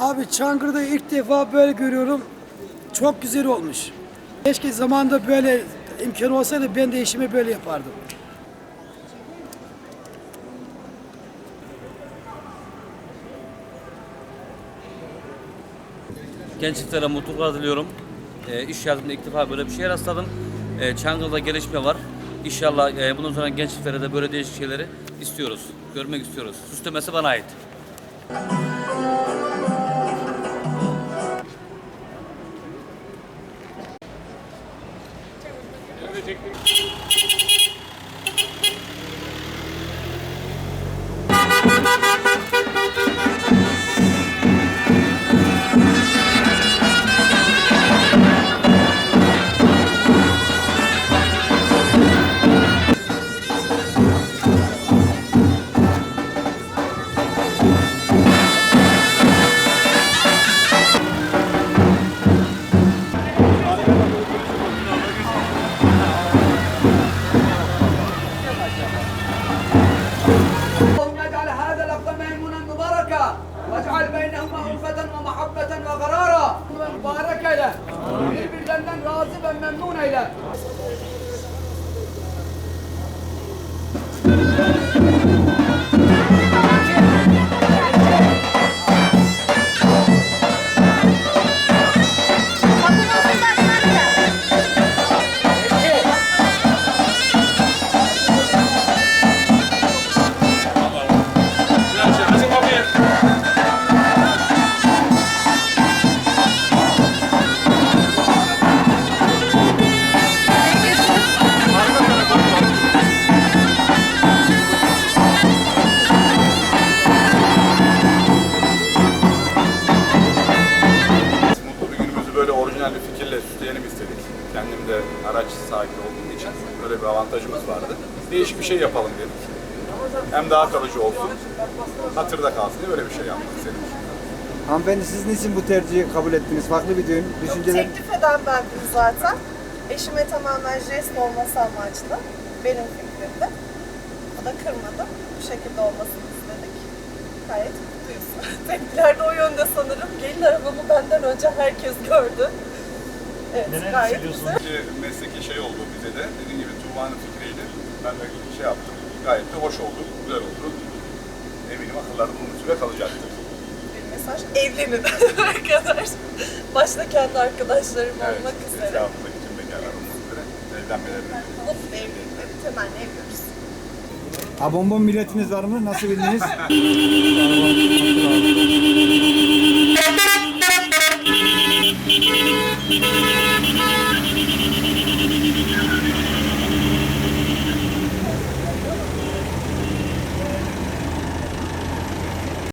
Abi Çankırı'da ilk defa böyle görüyorum. Çok güzel olmuş. Keşke zamanında böyle imkan olsaydı ben de işimi böyle yapardım. Gençliklere mutluluklar diliyorum. E, iş hayatımda ilk defa böyle bir şeye rastladım. E, Çankırı'da gelişme var. İnşallah e, bundan sonra gençliklere de böyle değişik şeyleri istiyoruz. Görmek istiyoruz. Süslemesi bana ait. de çektim. ممنون إلى süsleyelim istedik. Kendim de araç sahibi olduğum için böyle bir avantajımız vardı. Değişik bir şey yapalım dedik. Hem daha kalıcı olsun, hatırda kalsın diye böyle bir şey yapmak istedik. Hanımefendi siz niçin bu tercihi kabul ettiniz? Farklı bir düğün. Düşünceler... Teklif eden bendim zaten. Eşime tamamen jest olması amaçlı. Benim fikrimdi. O da kırmadı. Bu şekilde olmasını istedik. Gayet mutluyuz. Tepkiler de o yönde sanırım. Gelin arabamı benden önce herkes gördü. Evet, gayet güzel. Ki mesleki şey oldu bize de. Dediğim gibi Tuğba'nın fikriydi. Ben de şey yaptım. Gayet de hoş oldu, güzel oldu. Eminim akıllarda uzun süre kalacaktır. Bir mesaj. Evlenin arkadaş. Başta kendi arkadaşlarım Evet, olmak üzere. etrafımızdaki tüm bekarlar olmak üzere evlenmelerini Mutlu evlilikleri temenni ediyoruz. Ha bonbon milletiniz var mı? Nasıl bildiniz?